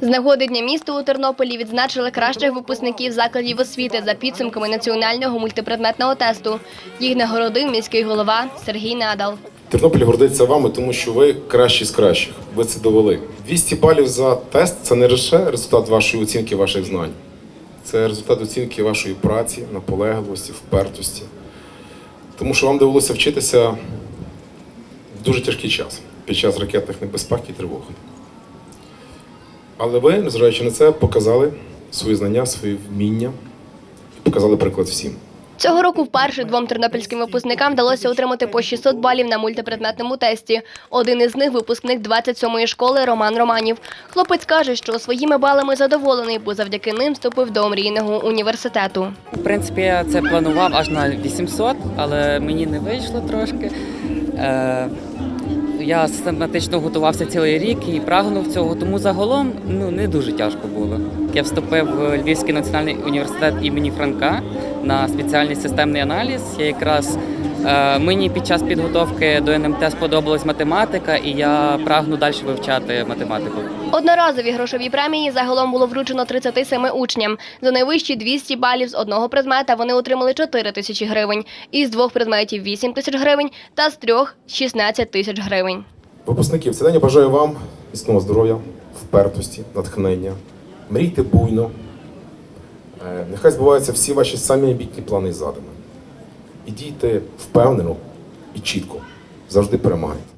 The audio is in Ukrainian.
З нагоди Дня міста у Тернополі відзначили кращих випускників закладів освіти за підсумками національного мультипредметного тесту. Їх нагородив міський голова Сергій Надал. Тернопіль гордиться вами, тому що ви кращі з кращих. Ви це довели. 200 балів за тест це не лише результат вашої оцінки ваших знань. Це результат оцінки вашої праці, наполегливості, впертості. Тому що вам довелося вчитися в дуже тяжкий час під час ракетних небезпек і тривог. Але ви, незважаючи на це, показали свої знання, свої вміння і показали приклад всім. Цього року вперше двом тернопільським випускникам вдалося отримати по 600 балів на мультипредметному тесті. Один із них випускник 27-ї школи Роман Романів. Хлопець каже, що своїми балами задоволений, бо завдяки ним вступив до омрійного університету. В принципі, я це планував аж на 800, але мені не вийшло трошки. Е, я систематично готувався цілий рік і прагнув цього, тому загалом ну, не дуже тяжко було. Я вступив в Львівський національний університет імені Франка на спеціальний системний аналіз. Я якраз мені під час підготовки до НМТ сподобалась математика, і я прагну далі вивчати математику. Одноразові грошові премії загалом було вручено 37 учням. За найвищі 200 балів з одного предмета вони отримали 4 тисячі гривень, із двох предметів 8 тисяч гривень та з трьох 16 тисяч гривень. Випускники, в день я бажаю вам міцного здоров'я, впертості, натхнення. Мрійте буйно. Е, Нехай збуваються всі ваші самі амбітні плани і задуми. І дійте впевнено і чітко. Завжди перемагайте.